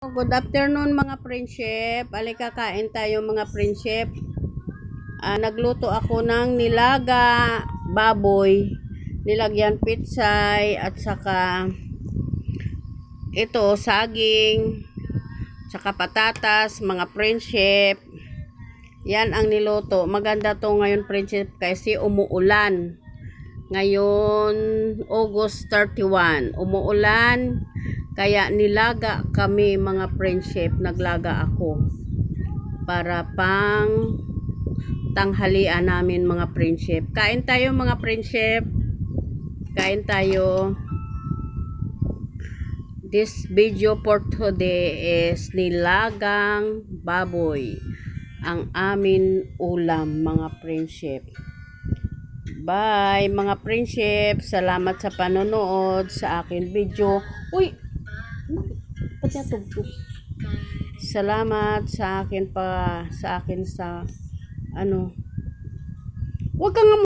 Good afternoon mga friendship. Alika kain tayo mga friendship. Ah, nagluto ako ng nilaga baboy, nilagyan pitsay at saka ito saging, saka patatas, mga friendship. Yan ang niluto. Maganda to ngayon friendship kasi umuulan. Ngayon, August 31. Umuulan. Kaya nilaga kami mga friendship. Naglaga ako. Para pang tanghalian namin mga friendship. Kain tayo mga friendship. Kain tayo. This video for today is nilagang baboy. Ang amin ulam mga friendship. Bye mga friendship. Salamat sa panonood sa akin video. Uy! Niya tugtog? Salamat sa akin pa sa akin sa ano. Huwag kang